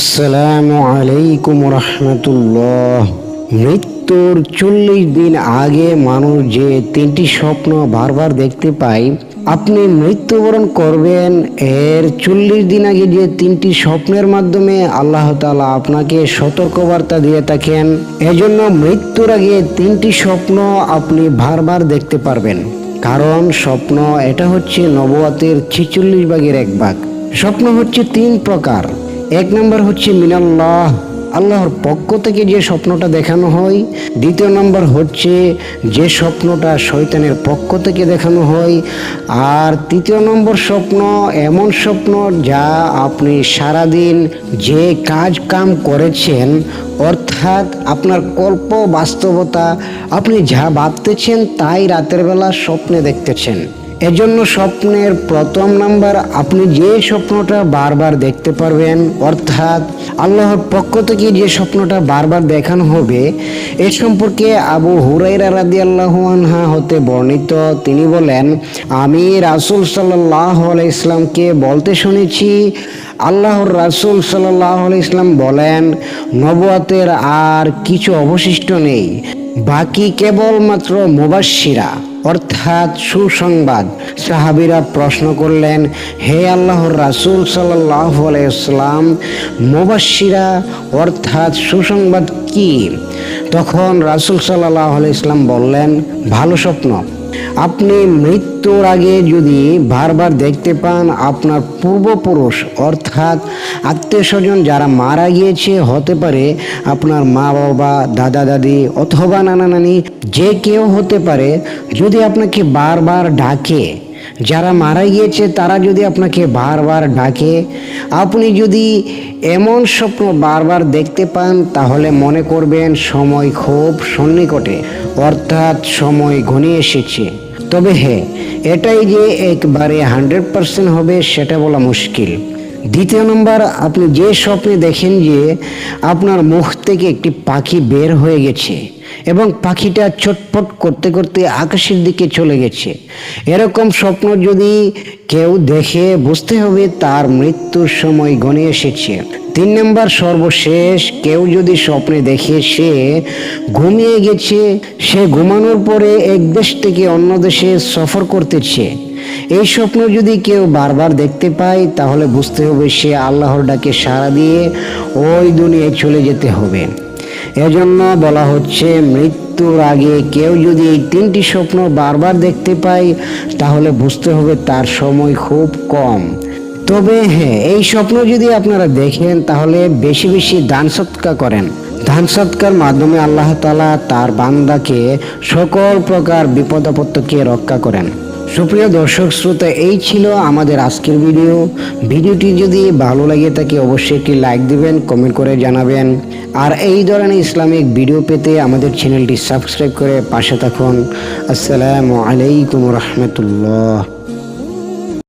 আসসালামু আলাইকুম রহমতুল্লাহ। মৃত্যুর চল্লিশ দিন আগে মানুষ যে তিনটি স্বপ্ন বারবার দেখতে পায়, আপনি মৃত্যুবরণ করবেন, এর চল্লিশ দিন আগে যে তিনটি স্বপ্নের মাধ্যমে আল্লাহ তালা আপনাকে সতর্কবার্তা দিয়ে থাকেন, এজন্য মৃত্যুর আগে তিনটি স্বপ্ন আপনি বারবার দেখতে পারবেন। কারণ স্বপ্ন এটা হচ্ছে নবয়াতের ছিচল্লিশ ভাগের এক ভাগ। স্বপ্ন হচ্ছে তিন প্রকার। এক নম্বর হচ্ছে মিনাল্লাহ, আল্লাহর পক্ষ থেকে যে স্বপ্নটা দেখানো হয়। দ্বিতীয় নম্বর হচ্ছে যে স্বপ্নটা শয়তানের পক্ষ থেকে দেখানো হয়। আর তৃতীয় নম্বর স্বপ্ন এমন স্বপ্ন যা আপনি সারাদিন যে কাজ কাম করেছেন, অর্থাৎ আপনার কল্প বাস্তবতা, আপনি যা ভাবতেছেন তাই রাতের বেলা স্বপ্নে দেখতেছেন। এজন্য স্বপ্নের প্রথম নাম্বার আপনি যে স্বপ্নটা বারবার দেখতে পারবেন, অর্থাৎ আল্লাহর পক্ষ থেকে যে স্বপ্নটা বারবার দেখানো হবে, এ সম্পর্কে আবু হুরাইরা রাদি আল্লাহ আনহা হতে বর্ণিত। তিনি বলেন, আমি রাসুল সাল্লাহ ইসলামকে বলতে শুনেছি, আল্লাহর রাসুল সাল্লাহ ইসলাম বলেন, নবুয়াতের আর কিছু অবশিষ্ট নেই, বাকি কেবলমাত্র মুবাসিরা অর্থাৎ সুসংবাদ। সাহাবিরা প্রশ্ন করলেন, হে আল্লাহর রাসুল সাল্লাহ আলাইসলাম মুবাসিরা অর্থাৎ সুসংবাদ কি? তখন রাসুল সাল্লাহ ইসলাম বললেন, ভালো স্বপ্ন। আপনি মৃত্যুর আগে যদি বারবার দেখতে পান আপনার পূর্বপুরুষ, অর্থাৎ আত্মীয় স্বজন যারা মারা গিয়েছে, হতে পারে আপনার মা বাবা দাদা দাদি অথবা নানা নানি যে কেউ হতে পারে, যদি আপনাকে বারবার ডাকে যারা মারা গিয়েছে, তারা যদি আপনাকে বারবার ডাকে, আপনি যদি এমন স্বপ্ন বারবার দেখতে পান, তাহলে মনে করবেন সময় খুব সন্নিকটে, অর্থাৎ সময় ঘনিয়ে এসেছে। তবে হ্যাঁ এটাই যে একবারে হান্ড্রেড পার্সেন্ট হবে, সেটা বলা মুশকিল। দ্বিতীয় নম্বর, আপনি যে স্বপ্নে দেখেন যে আপনার মুখ থেকে একটি পাখি বের হয়ে গেছে এবং পাখিটা ছটপট করতে করতে আকাশের দিকে চলে গেছে। এরকম স্বপ্ন যদি কেউ দেখে, বুঝতে হবে তার মৃত্যুর সময় গণে এসেছে। তিন নম্বর সর্বশেষ, কেউ যদি স্বপ্নে দেখে সে ঘুমিয়ে গেছে, সে ঘুমানোর পরে এক দেশ থেকে অন্য দেশে সফর করতেছে। এই স্বপ্ন যদি কেউ বারবার দেখতে পায়, তাহলে বুঝতে হবে সে আল্লাহর ডাকে সাড়া দিয়ে ওই দুনিয়ায় চলে যেতে হবে। এজন্য বলা হচ্ছে মৃত্যুর আগে কেউ যদি এই তিনটি স্বপ্ন বারবার দেখতে পায়, তাহলে বুঝতে হবে তার সময় খুব কম। তবে হ্যাঁ এই স্বপ্ন যদি আপনারা দেখেন, তাহলে বেশি বেশি দান সৎকা করেন। দান সৎকার মাধ্যমে আল্লাহ তালা তার বান্দাকে সকল প্রকার বিপদ আপত্তিকে রক্ষা করেন। সুপ্রিয় দর্শক, শ্রোতা, এই ছিল আমাদের আজকের ভিডিও। ভিডিওটি যদি ভালো লাগে থাকে অবশ্যই একটি লাইক দিবেন, কমেন্ট করে জানাবেন। আর এই ধরনের ইসলামিক ভিডিও পেতে আমাদের চ্যানেলটি সাবস্ক্রাইব করে পাশে থাকুন। আসসালামু আলাইকুম রহমতুল্লাহ।